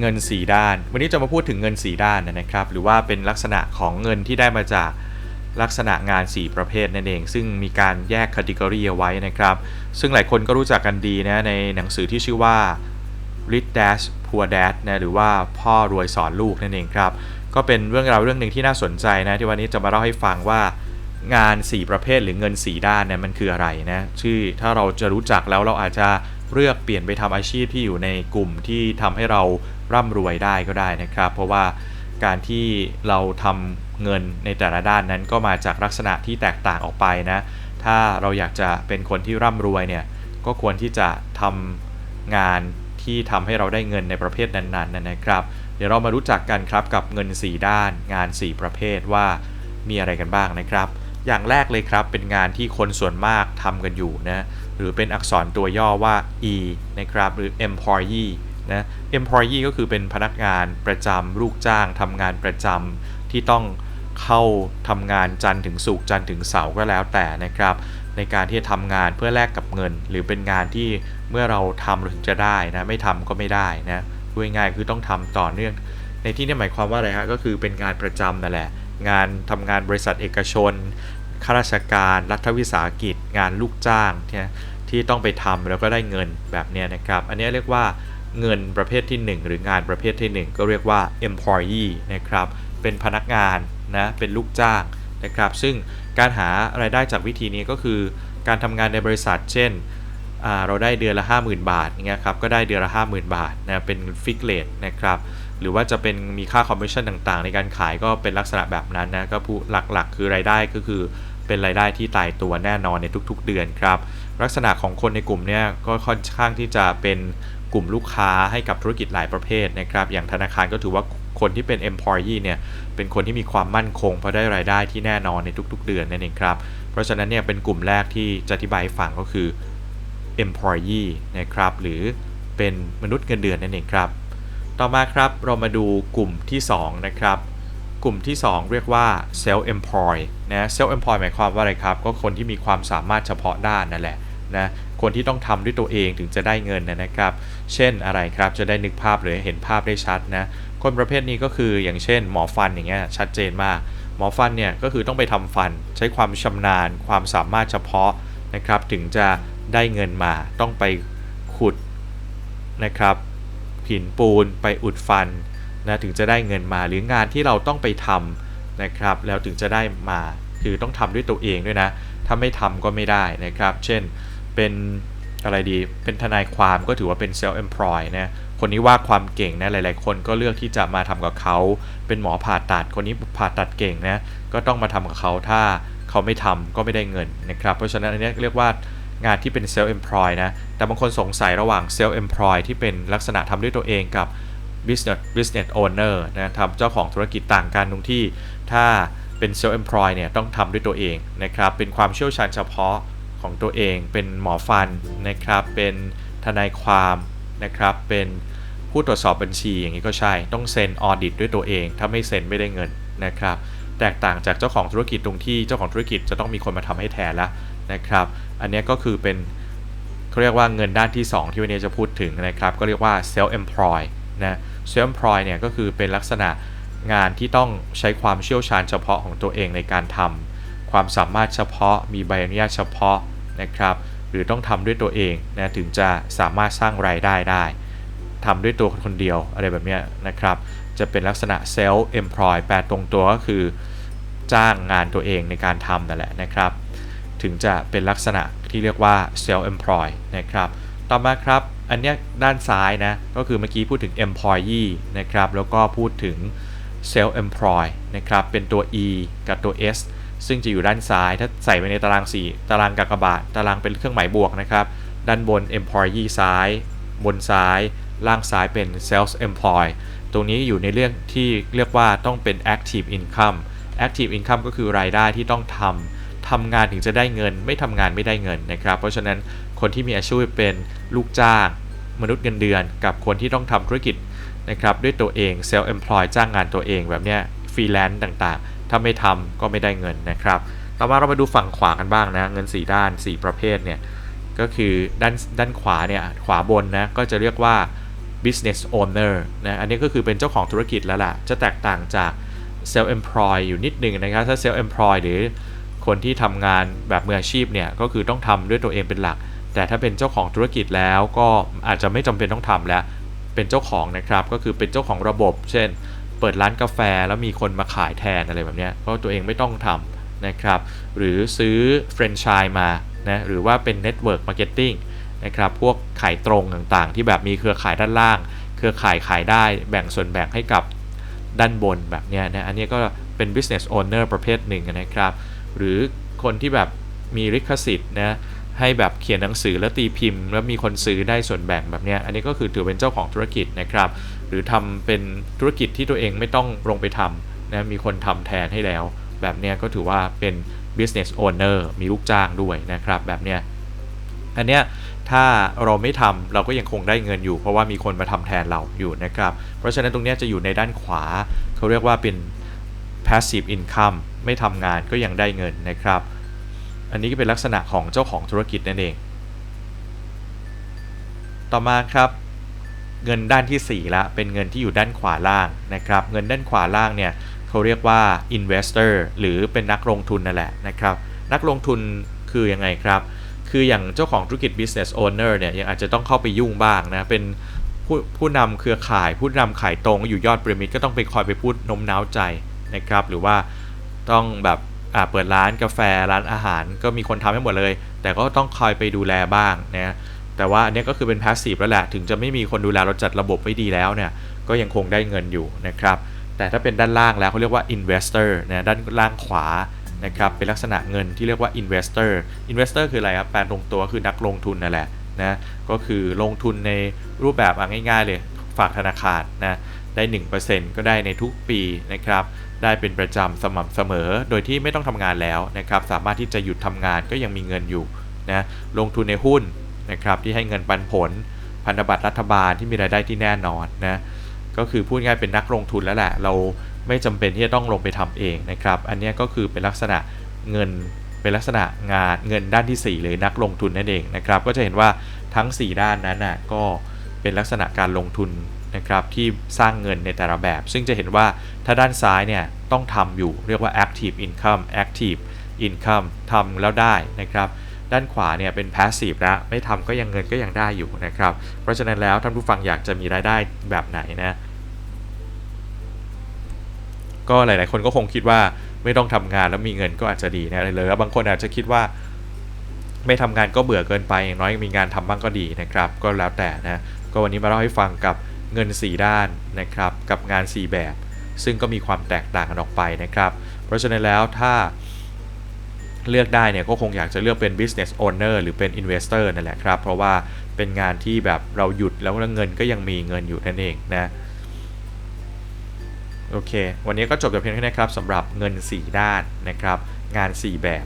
เงิน 4 ด้าน วันนี้จะมาพูดถึงเงิน 4 ด้านนะครับ หรือว่าเป็นลักษณะของเงินที่ได้มาจากลักษณะงาน 4 ประเภทนั่นเอง ซึ่งมีการแยกคัตกรีเอาไว้นะครับ ซึ่งหลายคนก็รู้จักกันดีนะในหนังสือที่ชื่อว่า Rich Dad Poor Dad นะหรือว่าพ่อรวยสอนลูกนั่นเองครับ ก็เป็นเรื่องราวเรื่องหนึ่งที่น่าสนใจนะที่วันนี้จะมาเล่าให้ฟังว่างาน 4 ประเภทหรือเงิน 4 ด้านเนี่ยมันคืออะไรนะชื่อถ้าเราจะรู้จักแล้วเราอาจจะเลือกเปลี่ยนไปทำอาชีพที่อยู่ในกลุ่มที่ทำให้เรา ร่ำรวยได้ก็ได้นะครับ เพราะว่าการที่เราทำเงินในแต่ละด้านนั้นก็มาจากลักษณะที่แตกต่างออกไปนะ ถ้าเราอยากจะเป็นคนที่ร่ำรวยเนี่ยก็ควรที่จะทำงานที่ทำให้เราได้เงินในประเภทนั้นๆนะครับ เดี๋ยวเรามารู้จักกันครับกับเงิน 4 ด้าน งาน 4 ประเภทว่ามีอะไรกันบ้างนะครับ อย่างแรกเลยครับเป็นงานที่คนส่วนมากทำกันอยู่นะหรือเป็นอักษรตัวย่อว่า E นะครับหรือ employee นะ employee ก็คือเป็นพนักงานประจำลูกจ้างทำงานประจำที่ต้องเข้าทำงานจันทร์ถึงศุกร์จันทร์ถึงเสาร์ก็แล้วแต่นะครับ ในการที่จะทำงานเพื่อแลกกับเงิน หรือเป็นงานที่เมื่อเราทำเราถึงจะได้นะไม่ทำก็ไม่ได้นะพูดง่ายคือต้องทำต่อเนื่อง ในที่นี้หมายความว่าอะไรฮะก็คือเป็นงานประจำนั่นแหละ งานทำงานบริษัทเอกชนข้าราชการรัฐวิสาหกิจ งานลูกจ้างที่ที่ต้องไปทำแล้วก็ได้เงินแบบนี้นะครับ อันนี้เรียกว่า เงินประเภทที่ 1 หรืองานประเภทที่ 1 ก็เรียกว่า employee นะครับ เป็นพนักงานนะ เป็นลูกจ้างนะครับ ซึ่งการหารายได้จากวิธีนี้ก็คือ การทำงานในบริษัท เช่น เราได้เดือนละ 50,000 บาทเงี้ยครับ ก็ได้เดือนละ 50,000 บาทนะ เป็นฟิกเลทนะครับ หรือว่าจะเป็นมีค่าคอมมิชชั่นต่างๆ ในการขายก็เป็นลักษณะแบบนั้นนะ ก็ผู้หลักๆ คือรายได้ก็คือเป็นรายได้ที่ตายตัวแน่นอนในทุกๆ เดือนครับ ลักษณะของคนในกลุ่มเนี้ก็ค่อนข้างที่จะเป็น กลุ่มลูกค้าให้กับธุรกิจหลายประเภทนะครับ อย่างธนาคารก็ถือว่าคนที่เป็น employee เนี่ยเป็นคนที่มีความมั่นคงเพราะได้รายได้ที่แน่นอนในทุกๆ เดือนนั่นเองครับ เพราะฉะนั้นเนี่ยเป็นกลุ่มแรกที่จะอธิบายฟังก็คือ employee นะครับหรือเป็นมนุษย์เงินเดือนนั่นเองครับ ต่อมาครับเรามาดูกลุ่มที่2นะครับกลุ่มที่ 2 เรียกว่า self employ นะ self employ หมายความว่าอะไรครับ ก็คนที่มีความสามารถเฉพาะด้านนั่นแหละนะ คนที่ต้องทำด้วยตัวเองถึงจะได้เงินนะครับ เช่นอะไรครับจะได้นึกภาพหรือเห็นภาพได้ชัดนะคนประเภทนี้ก็คืออย่างเช่น หมอฟันอย่างเงี้ยชัดเจนมาก หมอฟันเนี่ยก็คือต้องไปทำฟัน ใช้ความชำนาญ ความสามารถเฉพาะนะครับถึงจะได้เงินมาต้องไปขุดนะครับหินปูนไปอุดฟันนะถึงจะได้เงินมาหรืองานที่เราต้องไปทำนะครับ แล้วถึงจะได้มาคือต้องทำด้วยตัวเองด้วยนะ ถ้าไม่ทำก็ไม่ได้นะครับ เช่น เป็นอะไรดี เป็นทนายความก็ถือว่าเป็น self employ นะ คนนี้ว่าความเก่งนะ หลาย ๆ คนก็เลือกที่จะมาทำกับเขา เป็นหมอผ่าตัด คนนี้ผ่าตัดเก่งนะ ก็ต้องมาทำกับเขา ถ้าเขาไม่ทำก็ไม่ได้เงินนะครับ เพราะฉะนั้นอันนี้เรียกว่างานที่เป็น self employ นะ แต่บางคนสงสัยระหว่าง self employ ที่เป็นลักษณะทำด้วยตัวเองกับ business business owner นะทำเจ้าของธุรกิจต่างกันตรงที่ถ้าเป็น self employ เนี่ยต้องทำด้วยตัวเองนะครับ เป็นความเชี่ยวชาญเฉพาะ ของตัวเอง เป็นหมอฟันนะครับ เป็นทนายความนะครับ เป็นผู้ตรวจสอบบัญชีอย่างนี้ก็ใช่ ต้องเซ็นออดิตด้วยตัวเอง ถ้าไม่เซ็นไม่ได้เงินนะครับ แตกต่างจากเจ้าของธุรกิจตรงที่เจ้าของธุรกิจจะต้องมีคนมาทำให้แทนแล้วนะครับ อันนี้ก็คือเป็นเขาเรียกว่าเงินด้านที่ 2 ที่วันนี้จะพูดถึงนะครับ ก็เรียกว่า self employ นะ self employ เนี่ยก็คือเป็นลักษณะงานที่ต้องใช้ความเชี่ยวชาญเฉพาะของตัวเองในการทำ ความสามารถเฉพาะ มีใบอนุญาตเฉพาะนะครับ หรือต้องทำด้วยตัวเองนะถึงจะสามารถสร้างรายได้ได้ทำด้วยตัวคนเดียวอะไรแบบนี้นะครับ จะเป็นลักษณะ self employ แปลตรงตัวก็คือ จ้างงานตัวเองในการทำนั่นแหละนะครับ ถึงจะเป็นลักษณะที่เรียกว่า self employ นะครับ ต่อมาครับอันนี้ด้านซ้ายนะก็คือเมื่อกี้พูดถึง employee นะครับแล้วก็พูดถึง self employ นะครับเป็นตัว e กับตัว s ซึ่งจะอยู่ด้านซ้าย ถ้าใส่ไปในตาราง 4 ตารางกากบาท ตารางเป็นเครื่องหมายบวกนะครับ ด้านบน employee ซ้าย บนซ้าย ล่างซ้ายเป็น self employ ตรงนี้อยู่ในเรื่องที่เรียกว่าต้องเป็น active income active income ก็คือรายได้ที่ต้องทำทำงานถึงจะได้เงิน ไม่ทำงานไม่ได้เงินนะครับ เพราะฉะนั้นคนที่มีอาชีพเป็นลูกจ้าง มนุษย์เงินเดือน กับคนที่ต้องทำธุรกิจนะครับด้วยตัวเอง self employ จ้างงานตัวเองแบบเนี้ยฟรีแลนซ์ต่างๆ ถ้าไม่ทำก็ไม่ได้เงินนะครับ ต่อมาเรามาดูฝั่งขวากันบ้างนะ เงิน 4 ด้าน 4 ประเภทเนี่ย ก็คือด้านด้านขวาเนี่ย ขวาบนนะ ก็จะเรียกว่า business owner นะ อันนี้ก็คือเป็นเจ้าของธุรกิจแล้วล่ะ จะแตกต่างจาก self-employed อยู่นิดนึงนะครับ ถ้า self-employed หรือคนที่ทำงานแบบมืออาชีพเนี่ย ก็คือต้องทำด้วยตัวเองเป็นหลัก แต่ถ้าเป็นเจ้าของธุรกิจแล้วก็อาจจะไม่จำเป็นต้องทำแล้ว เป็นเจ้าของนะครับ ก็คือเป็นเจ้าของระบบ เช่น เปิดร้านกาแฟแล้วมีคนมาขายแทนอะไรแบบนี้เพราะตัวเองไม่ต้องทำนะครับ หรือซื้อแฟรนไชส์มานะหรือว่าเป็น Network Marketing นะครับพวกขายตรงต่างๆ ที่แบบมีเครือข่ายด้านล่าง เครือข่ายขายได้แบ่งส่วนแบ่งให้กับด้านบนแบบนี้นะอันนี้ก็เป็น business owner ประเภทหนึ่งนะครับ หรือคนที่แบบมีลิขสิทธิ์นะให้แบบเขียนหนังสือแล้วตีพิมพ์ แล้วมีคนซื้อได้ส่วนแบ่งแบบนี้อันนี้ก็คือถือเป็นเจ้าของธุรกิจนะครับ หรือทำเป็นธุรกิจที่ตัวเองไม่ต้องลงไปทำนะมีคนทำแทนให้แล้ว แบบเนี้ยก็ถือว่าเป็น business owner มีลูกจ้างด้วยนะครับแบบเนี้ยอันเนี้ยถ้าเราไม่ทำเราก็ยังคงได้เงินอยู่ เพราะว่ามีคนมาทำแทนเราอยู่นะครับ เพราะฉะนั้นตรงนี้จะอยู่ในด้านขวา เขาเรียกว่าเป็น passive income ไม่ทำงานก็ยังได้เงินนะครับ อันนี้ก็เป็นลักษณะของเจ้าของธุรกิจนั่นเอง ต่อมาครับ เงินด้านที่ 4 ละ เป็นเงินที่อยู่ด้านขวาล่างนะครับ เงินด้านขวาล่างเนี่ยเขาเรียกว่า investor หรือเป็นนักลงทุนนั่นแหละนะครับ นักลงทุนคือยังไงครับ คืออย่างเจ้าของธุรกิจ business owner เนี่ยยังอาจจะต้องเข้าไปยุ่งบ้างนะ เป็นผู้ผู้นำเครือข่าย ผู้นำขายตรงอยู่ยอดพีระมิดก็ต้องไปคอยไปพูดโน้มน้าวใจนะครับ หรือว่าต้องแบบอ่าเปิดร้านกาแฟร้านอาหาร ก็มีคนทำให้หมดเลย แต่ก็ต้องคอยไปดูแลบ้างนะ แต่ว่าอันนี้ก็คือเป็น passive แล้วแหละ ถึงจะไม่มีคนดูแลเราจัดระบบไว้ดีแล้วเนี่ย ก็ยังคงได้เงินอยู่นะครับ แต่ถ้าเป็นด้านล่างแล้วเขาเรียกว่า investor นะด้านล่างขวานะครับ เป็นลักษณะเงินที่เรียกว่า investor investor คืออะไรครับ แปลตรงตัวคือนักลงทุนนั่นแหละนะ ก็คือลงทุนในรูปแบบง่ายๆเลย ฝากธนาคารนะ ได้ 1%ก็ได้ในทุกปีนะครับ ได้เป็นประจำสม่ำเสมอ โดยที่ไม่ต้องทำงานแล้วนะครับ สามารถที่จะหยุดทำงานก็ยังมีเงินอยู่นะ ลงทุนในหุ้น นะครับที่ให้เงินปันผล พันธบัตรรัฐบาลที่มีรายได้ที่แน่นอนนะก็คือพูดง่ายเป็นนักลงทุนแล้วแหละ เราไม่จำเป็นที่จะต้องลงไปทำเองนะครับ อันนี้ก็คือเป็นลักษณะเงินเป็นลักษณะงานเงินด้านที่ 4 เลยนักลงทุนนั่นเองนะครับ ก็จะเห็นว่าทั้ง 4 ด้านนั้นนะก็เป็นลักษณะการลงทุนนะครับที่สร้างเงินในแต่ละแบบ ซึ่งจะเห็นว่าถ้าด้านซ้ายเนี่ยต้องทำอยู่เรียกว่า active income active income ทำแล้วได้นะครับ ด้านขวาเนี่ยเป็น passive แล้วไม่ทำก็ยังเงินก็ยังได้อยู่นะครับ เพราะฉะนั้นแล้วท่านผู้ฟังอยากจะมีรายได้แบบไหนนะก็หลาย ๆ คนก็คงคิดว่าไม่ต้องทำงานแล้วมีเงินก็อาจจะดีนะเลยแล้วบางคนอาจจะคิดว่าไม่ทำงานก็เบื่อเกินไปอย่างน้อยมีงานทำบ้างก็ดีนะครับ ก็แล้วแต่นะก็วันนี้มาเล่าให้ฟังกับเงิน 4 ด้านนะครับ กับงาน 4 แบบ ซึ่งก็มีความแตกต่างกันออกไปนะครับ เพราะฉะนั้นแล้วถ้า เลือกได้เนี่ยก็คงอยากจะเลือกเป็น business owner หรือเป็น investor นั่นแหละครับ เพราะว่าเป็นงานที่แบบเราหยุดแล้วเงินก็ยังมีเงินอยู่นั่นเองนะโอเค วันนี้ก็จบแต่เพียงแค่นี้ครับสำหรับเงิน 4 ด้านนะครับ งาน 4 แบบ